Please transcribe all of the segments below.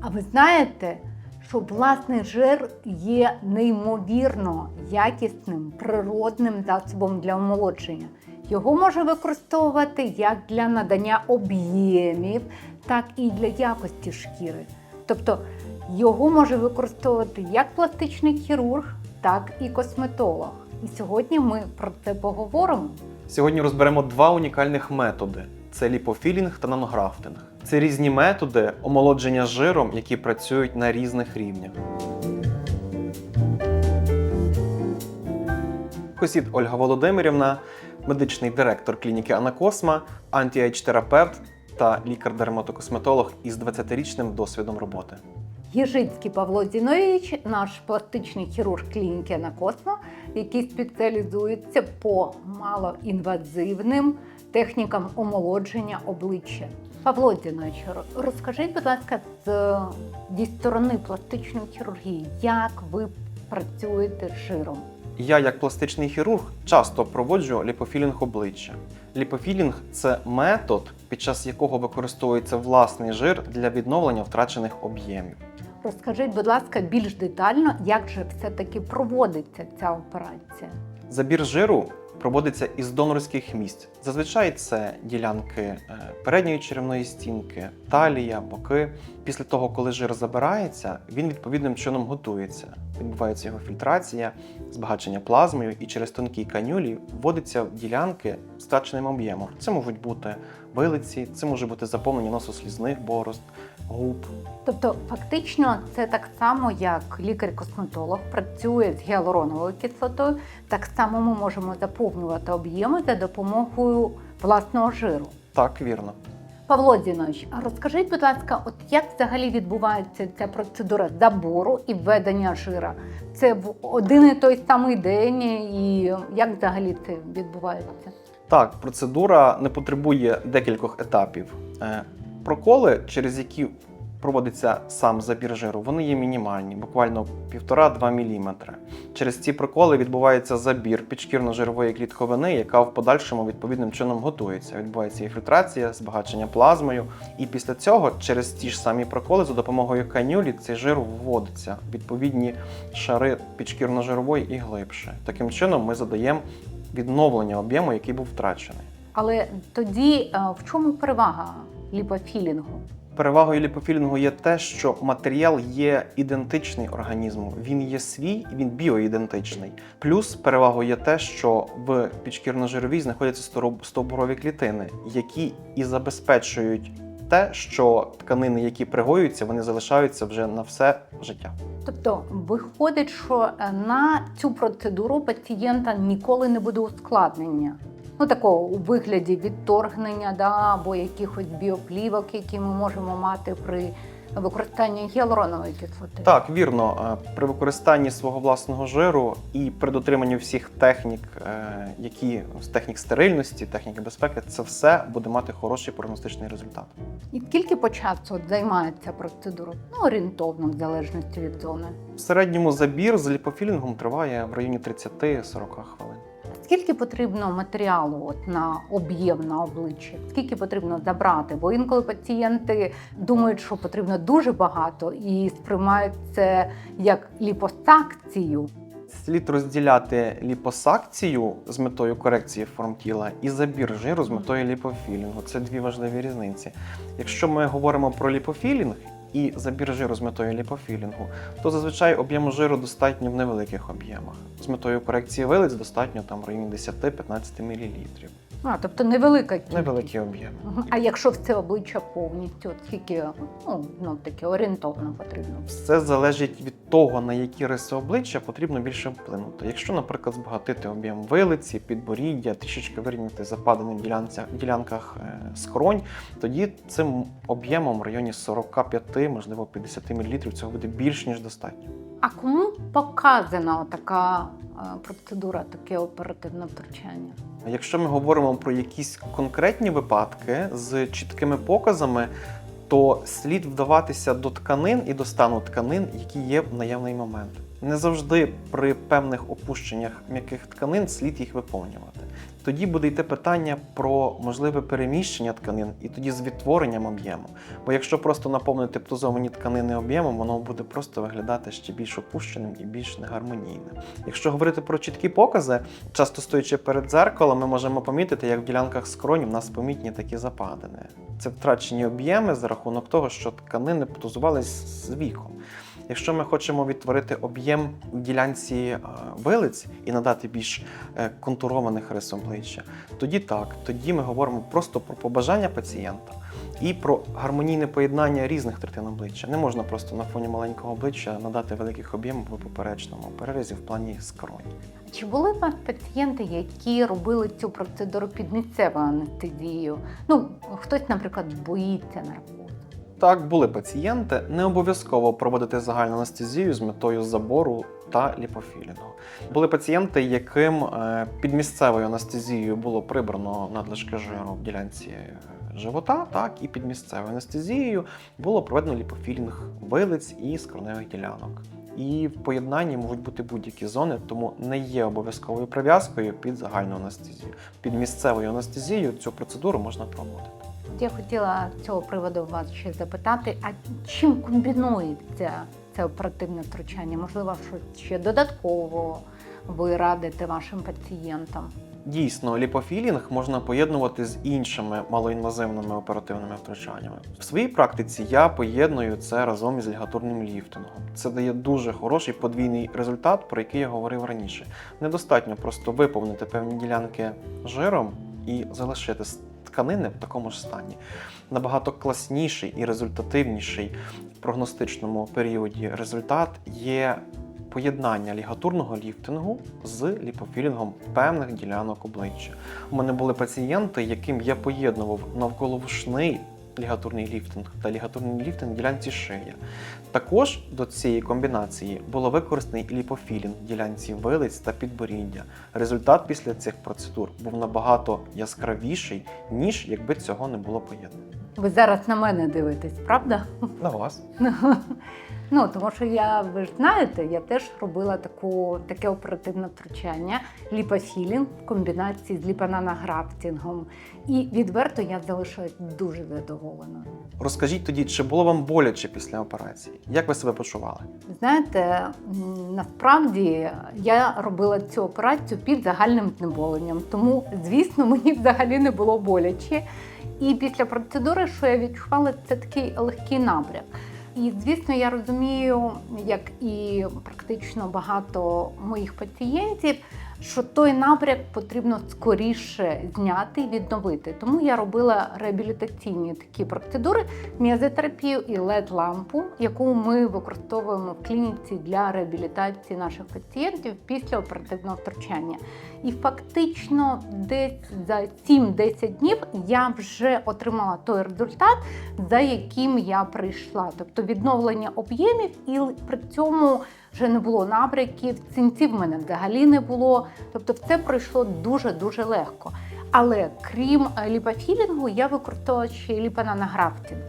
А ви знаєте, що власний жир є неймовірно якісним природним засобом для омолодження. Його можна використовувати як для надання об'ємів, так і для якості шкіри. Тобто його може використовувати як пластичний хірург, так і косметолог. І сьогодні ми про це поговоримо. Сьогодні розберемо два унікальних методи: це ліпофілінг та нанографтинг. Це різні методи омолодження жиром, які працюють на різних рівнях. Косід Ольга Володимирівна, медичний директор клініки Анакосма, антіейдж-терапевт та лікар-дерматокосметолог із 20-річним досвідом роботи. Єжицький Павло Зіновійович, наш пластичний хірург клініки Анакосмо, який спеціалізується по малоінвазивним технікам омолодження обличчя. Павло Зінович, ро- розкажіть, будь ласка, з зі сторони пластичної хірургії, як ви працюєте з жиром? Я, як пластичний хірург, часто проводжу ліпофілінг обличчя. Ліпофілінг це метод, під час якого використовується власний жир для відновлення втрачених об'ємів. Розкажіть, будь ласка, більш детально, як же все-таки проводиться ця операція? Забір жиру проводиться із донорських місць. Зазвичай це ділянки е, передньої черевної стінки, талія, боки. Після того, коли жир забирається, він відповідним чином готується. Відбувається його фільтрація, збагачення плазмою, і через тонкі канюлі вводиться в ділянки з втраченим об'ємом. Це можуть бути вилиці, це може бути заповнення носослізних борозд, губ, Тобто, фактично, це так само, як лікар-косметолог працює з гіалуроновою кислотою, так само ми можемо заповнювати об'єми за допомогою власного жиру. Так, вірно. Павло Зінович, розкажіть, будь ласка, от як взагалі відбувається ця процедура забору і введення жира? Це в один і той самий день, і як взагалі це відбувається? Так, процедура не потребує декількох етапів. Е, Проколи, через які проводиться сам забір жиру, вони є мінімальні, буквально 1,5-2 мм. Через ці проколи відбувається забір підшкірно-жирової клітковини, яка в подальшому відповідним чином готується. Відбувається і фільтрація, збагачення плазмою. І після цього, через ті ж самі проколи, за допомогою канюлі, цей жир вводиться в відповідні шари підшкірно-жирової і глибше. Таким чином, ми задаємо відновлення об'єму, який був втрачений. Але тоді е, в чому перевага ліпофілінгу? Перевагою ліпофілінгу є те, що матеріал є ідентичний організму. Він є свій, він біоідентичний. Плюс перевагою є те, що в підшкірно-жировій знаходяться стовбурові клітини, які і забезпечують те, що тканини, які пригоюються, вони залишаються вже на все життя. Тобто виходить, що е, на цю процедуру пацієнта ніколи не буде ускладнення. Ну, такого у вигляді відторгнення да, або якихось біоплівок, які ми можемо мати при використанні гіалуронової кислоти. Так, вірно, Е, при використанні свого власного жиру і при дотриманні всіх технік, е, які технік стерильності, техніки безпеки, це все буде мати хороший прогностичний результат. І скільки по часу займається процедура? Ну, орієнтовно, в залежності від зони. В середньому забір з ліпофілінгом триває в районі 30-40 хвилин. Скільки потрібно матеріалу от на об'єм на обличчі? Скільки потрібно забрати? Бо інколи пацієнти думають, що потрібно дуже багато і сприймають це як ліпосакцію. Слід розділяти ліпосакцію з метою корекції форм тіла і забір жиру з метою ліпофілінгу. Це дві важливі різниці. Якщо ми говоримо про ліпофілінг і забір жиру з метою ліпофілінгу, то зазвичай об'єму жиру достатньо в невеликих об'ємах. З метою корекції вилиць достатньо там в районі 10-15 мл. А, тобто невелика кількість. Невеликі об'єми. А якщо все обличчя повністю, скільки ну, ну таке орієнтовно потрібно? Все залежить від того, на які риси обличчя потрібно більше вплинути. Якщо, наприклад, збагатити об'єм вилиці, підборіддя, трішечки вирівняти западини в ділянцях, ділянках е, скронь, тоді цим об'ємом в районі 45, можливо 50 мл цього буде більш ніж достатньо. А кому показана така е, процедура, таке оперативне втручання? Якщо ми говоримо про якісь конкретні випадки з чіткими показами, то слід вдаватися до тканин і до стану тканин, які є в наявний момент. Не завжди при певних опущеннях м'яких тканин слід їх виповнювати. Тоді буде йти питання про можливе переміщення тканин і тоді з відтворенням об'єму. Бо якщо просто наповнити птозовані тканини об'ємом, воно буде просто виглядати ще більш опущеним і більш негармонійним. Якщо говорити про чіткі покази, часто стоячи перед дзеркалом, ми можемо помітити, як в ділянках скронів в нас помітні такі западини. Це втрачені об'єми за рахунок того, що тканини птозувались з віком. Якщо ми хочемо відтворити об'єм в ділянці е, вилиць і надати більш е, контурованих рис обличчя, тоді так, тоді ми говоримо просто про побажання пацієнта і про гармонійне поєднання різних третин обличчя. Не можна просто на фоні маленького обличчя надати великих об'ємів у поперечному перерізі в плані скроні. Чи були у вас пацієнти, які робили цю процедуру під місцевою анестезією? Ну, хтось, наприклад, боїться наркозу. Так, були пацієнти, не обов'язково проводити загальну анестезію з метою забору та ліпофілінгу. Були пацієнти, яким е, під місцевою анестезією було прибрано надлишки жиру в ділянці е, живота, так і під місцевою анестезією було проведено ліпофілінг вилиць і скроневих ділянок. І в поєднанні можуть бути будь-які зони, тому не є обов'язковою прив'язкою під загальну анестезію. Під місцевою анестезією цю процедуру можна проводити. Я хотіла цього приводу вас ще запитати, а чим комбінується це оперативне втручання? Можливо, що ще додатково ви радите вашим пацієнтам? Дійсно, ліпофілінг можна поєднувати з іншими малоінвазивними оперативними втручаннями. В своїй практиці я поєдную це разом із лігатурним ліфтингом. Це дає дуже хороший подвійний результат, про який я говорив раніше. Недостатньо просто виповнити певні ділянки жиром і залишити тканини в такому ж стані. Набагато класніший і результативніший в прогностичному періоді результат є поєднання лігатурного ліфтингу з ліпофілінгом певних ділянок обличчя. У мене були пацієнти, яким я поєднував навколовушний лігатурний ліфтинг та лігатурний ліфтинг в ділянці шия. Також до цієї комбінації було використаний ліпофілінг в ділянці вилиць та підборіддя. Результат після цих процедур був набагато яскравіший, ніж якби цього не було поєднано. Ви зараз на мене дивитесь, правда? На вас. Ну, тому що я, ви ж знаєте, я теж робила таку, таке оперативне втручання ліпофілінг в комбінації з ліпананографтингом. І відверто я залишилась дуже задоволеною. Розкажіть тоді, чи було вам боляче після операції? Як ви себе почували? Знаєте, насправді я робила цю операцію під загальним знеболенням, тому, звісно, мені взагалі не було боляче. І після процедури, що я відчувала, це такий легкий набряк. І звісно, я розумію, як і практично багато моїх пацієнтів, що той напряк потрібно скоріше зняти і відновити. Тому я робила реабілітаційні такі процедури, міозотерапію і led лампу яку ми використовуємо в клініці для реабілітації наших пацієнтів після оперативного втручання. І фактично десь за 7-10 днів я вже отримала той результат, за яким я прийшла. Тобто відновлення об'ємів, і при цьому вже не було набряків, цінців в мене взагалі не було. Тобто, все пройшло дуже-дуже легко. Але крім е, ліпофілінгу, я використовувала ще й ліпананографтинг.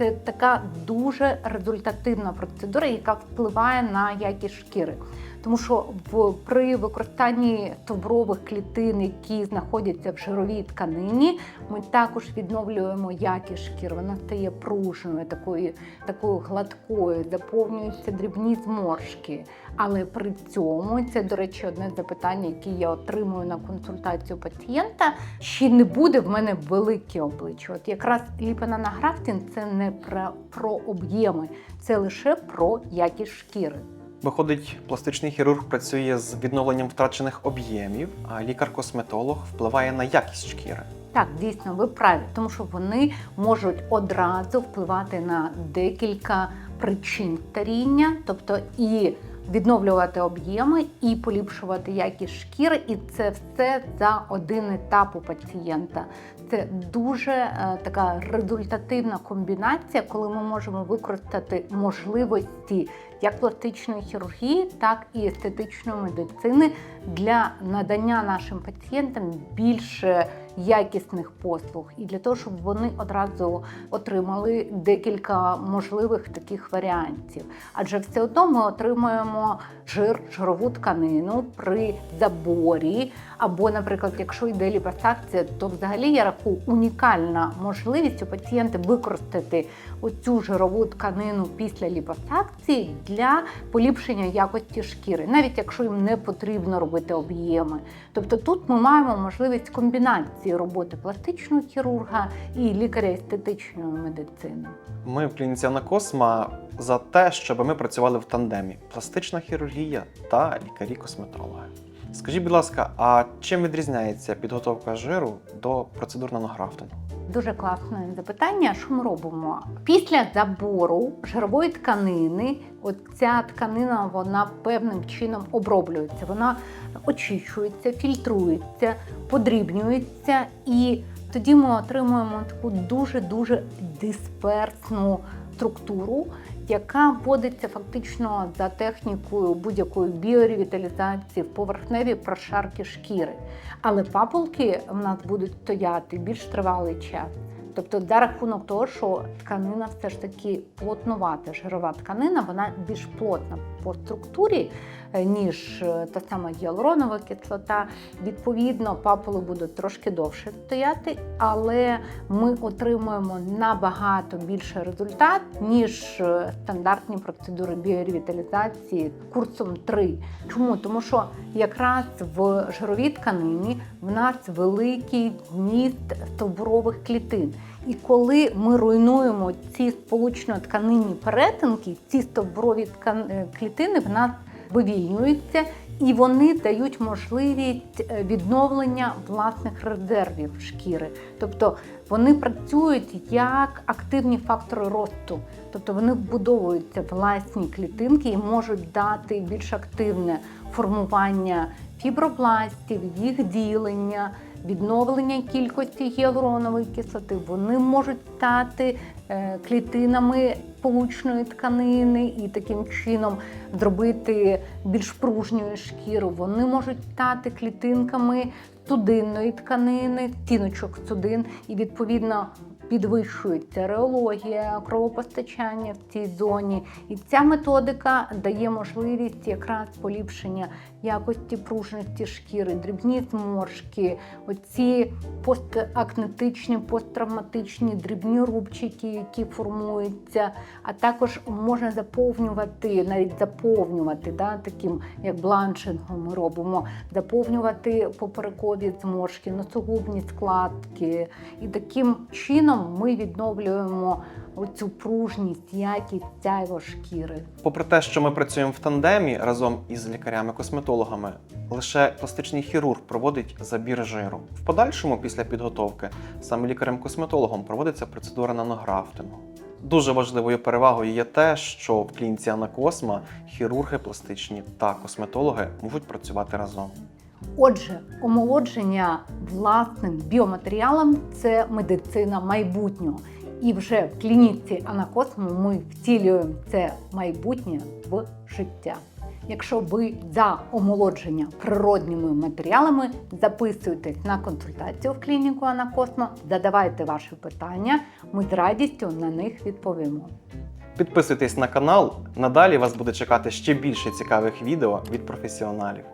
Це така дуже результативна процедура, яка впливає на якість шкіри. Тому що в, при використанні стовбрових клітин, які знаходяться в жировій тканині, ми також відновлюємо якість шкіри. Вона стає пружною, такою, такою гладкою, заповнюються дрібні зморшки. Але при цьому це, до речі, одне з запитань, яке я отримую на консультацію пацієнта. Чи не буде в мене велике обличчя? От якраз ліпананографтинг – це не про, про об'єми, це лише про якість шкіри. Виходить, пластичний хірург працює з відновленням втрачених об'ємів, а лікар-косметолог впливає на якість шкіри. Так, дійсно, ви праві, тому що вони можуть одразу впливати на декілька причин старіння, тобто і відновлювати об'єми, і поліпшувати якість шкіри, і це все за один етап у пацієнта. Це дуже е, така результативна комбінація, коли ми можемо використати можливості як пластичної хірургії, так і естетичної медицини для надання нашим пацієнтам більше якісних послуг і для того, щоб вони одразу отримали декілька можливих таких варіантів. Адже все одно ми отримуємо жир, жирову тканину при заборі. Або, наприклад, якщо йде ліпосакція, то взагалі я рахую унікальна можливість у пацієнта використати оцю жирову тканину після ліпосакції для поліпшення якості шкіри, навіть якщо їм не потрібно робити об'єми. Тобто тут ми маємо можливість комбінації роботи пластичного хірурга і лікаря естетичної медицини. Ми в клініці Анакосма за те, щоб ми працювали в тандемі: пластична хірургія та лікарі-косметологи. Скажіть, будь ласка, а чим відрізняється підготовка жиру до процедур нанографтингу? Дуже класне запитання. Що ми робимо? Після забору жирової тканини, оця тканина вона певним чином оброблюється. Вона очищується, фільтрується, подрібнюється, і тоді ми отримуємо таку дуже-дуже дисперсну структуру, яка вводиться фактично за технікою будь-якої біоревіталізації в поверхневі прошарки шкіри. Але папулки в нас будуть стояти більш тривалий час. Тобто, за рахунок того, що тканина все ж таки плотнувата, жирова тканина, вона більш плотна по структурі, е, ніж е, та сама гіалуронова кислота. Відповідно, папули будуть трошки довше стояти, але ми отримуємо набагато більше результат, ніж е, стандартні процедури біоревіталізації курсом 3. Чому? Тому що якраз в жировій тканині в нас великий вміст стовбурових клітин. І коли ми руйнуємо ці сполучно-тканинні перетинки, ці стовбурові ткан- е, клітини в нас вивільнюються, і вони дають можливість е, відновлення власних резервів шкіри. Тобто вони працюють як активні фактори росту, тобто вони вбудовуються власні клітинки і можуть дати більш активне формування фібробластів, їх ділення, відновлення кількості гіалуронової кислоти. Вони можуть стати е, клітинами получної тканини і таким чином зробити більш пружньою шкіру. Вони можуть стати клітинками судинної тканини, стіночок судин, і відповідно підвищується реологія, кровопостачання в цій зоні. І ця методика дає можливість якраз поліпшення якості пружності шкіри, дрібні зморшки, оці постакнетичні, посттравматичні дрібні рубчики, які формуються, а також можна заповнювати, навіть заповнювати, да, таким як бланшингом ми робимо, заповнювати поперекові зморшки, носогубні складки. І таким чином ми відновлюємо оцю пружність, якість сяйво шкіри. Попри те, що ми працюємо в тандемі разом із лікарями-косметологами, лише пластичний хірург проводить забір жиру. В подальшому, після підготовки, саме лікарем-косметологом проводиться процедура нанографтингу. Дуже важливою перевагою є те, що в клініці Анакосма хірурги пластичні та косметологи можуть працювати разом. Отже, омолодження власним біоматеріалом це медицина майбутнього. І вже в клініці Анакосму ми втілюємо це майбутнє в життя. Якщо ви за омолодження природніми матеріалами, записуйтесь на консультацію в клініку Анакосмо, задавайте ваші питання, ми з радістю на них відповімо. Підписуйтесь на канал, надалі вас буде чекати ще більше цікавих відео від професіоналів.